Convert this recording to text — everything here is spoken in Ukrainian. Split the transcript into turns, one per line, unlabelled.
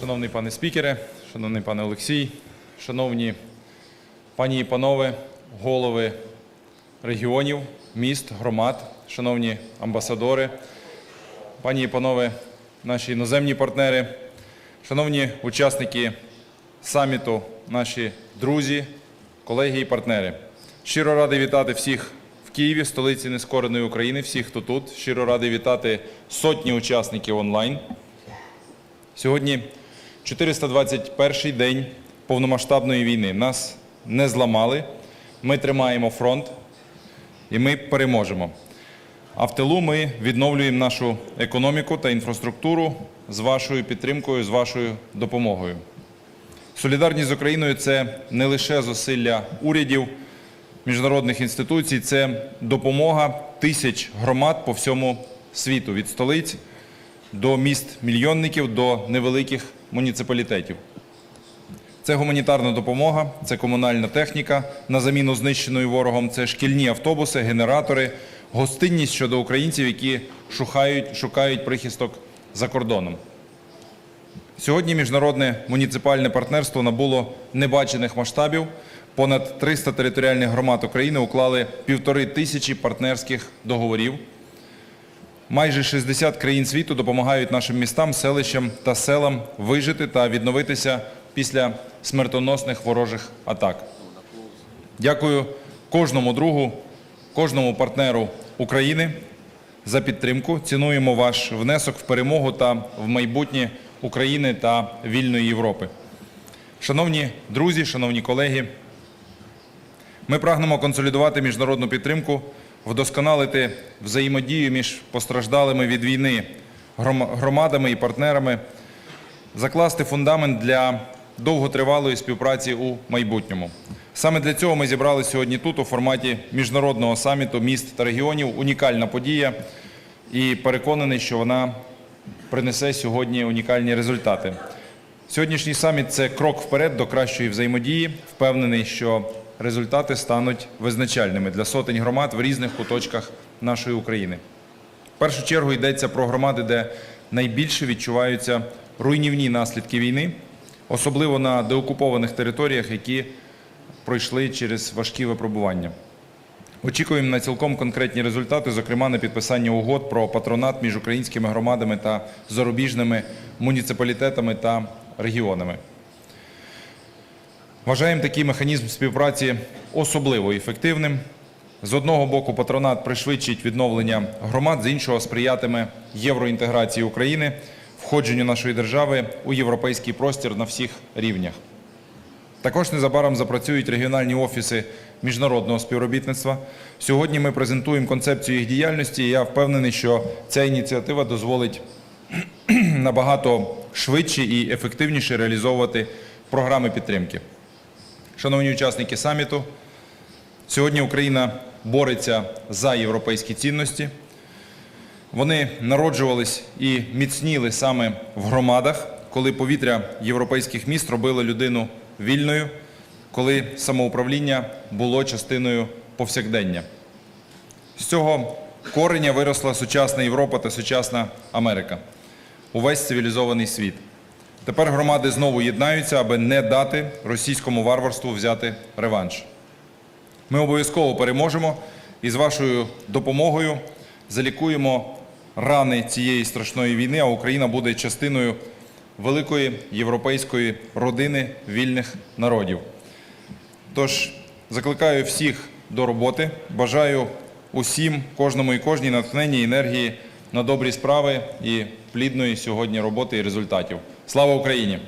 Шановний пане спікере, шановний пане Олексій, шановні пані і панове, голови регіонів, міст, громад, шановні амбасадори, пані і панове, наші іноземні партнери, шановні учасники саміту, наші друзі, колеги і партнери. Щиро радий вітати всіх в Києві, столиці нескореної України, всіх, хто тут. Щиро радий вітати сотні учасників онлайн. Сьогодні 421 день повномасштабної війни. Нас не зламали, ми тримаємо фронт і ми переможемо. А в тилу ми відновлюємо нашу економіку та інфраструктуру з вашою підтримкою, з вашою допомогою. Солідарність з Україною це не лише зусилля урядів, міжнародних інституцій, це допомога тисяч громад по всьому світу від столиць до міст-мільйонників, до невеликих муніципалітетів. Це гуманітарна допомога, це комунальна техніка на заміну знищеної ворогом, це шкільні автобуси, генератори, гостинність щодо українців, які шукають, шукають прихисток за кордоном. Сьогодні міжнародне муніципальне партнерство набуло небачених масштабів. Понад 300 територіальних громад України уклали півтори тисячі партнерських договорів. Майже 60 країн світу допомагають нашим містам, селищам та селам вижити та відновитися після смертоносних ворожих атак. Дякую кожному другу, кожному партнеру України за підтримку. Цінуємо ваш внесок в перемогу та в майбутнє України та вільної Європи. Шановні друзі, шановні колеги, ми прагнемо консолідувати міжнародну підтримку, вдосконалити взаємодію між постраждалими від війни громадами і партнерами, закласти фундамент для довготривалої співпраці у майбутньому. Саме для цього ми зібралися сьогодні тут у форматі міжнародного саміту міст та регіонів. Унікальна подія і переконаний, що вона принесе сьогодні унікальні результати. Сьогоднішній саміт це крок вперед до кращої взаємодії. Впевнений, що результати стануть визначальними для сотень громад в різних куточках нашої України. В першу чергу йдеться про громади, де найбільше відчуваються руйнівні наслідки війни, особливо на деокупованих територіях, які пройшли через важкі випробування. Очікуємо на цілком конкретні результати, зокрема на підписання угод про патронат між українськими громадами та зарубіжними муніципалітетами та регіонами. Вважаємо такий механізм співпраці особливо ефективним. З одного боку, патронат пришвидшить відновлення громад, з іншого сприятиме євроінтеграції України, входженню нашої держави у європейський простір на всіх рівнях. Також незабаром запрацюють регіональні офіси міжнародного співробітництва. Сьогодні ми презентуємо концепцію їх діяльності. і Я впевнений, що ця ініціатива дозволить набагато швидше і ефективніше реалізовувати програми підтримки. Шановні учасники саміту, сьогодні Україна бореться за європейські цінності. Вони народжувались і міцніли саме в громадах, коли повітря європейських міст робило людину вільною, коли самоуправління було частиною повсякдення. З цього кореня виросла сучасна Європа та сучасна Америка, увесь цивілізований світ. Тепер громади знову єднаються, аби не дати російському варварству взяти реванш. Ми обов'язково переможемо і з вашою допомогою залікуємо рани цієї страшної війни, а Україна буде частиною великої європейської родини вільних народів. Тож закликаю всіх до роботи. Бажаю усім, кожному і кожній натхнення енергії на добрі справи і плідної сьогодні роботи і результатів. Слава Україні!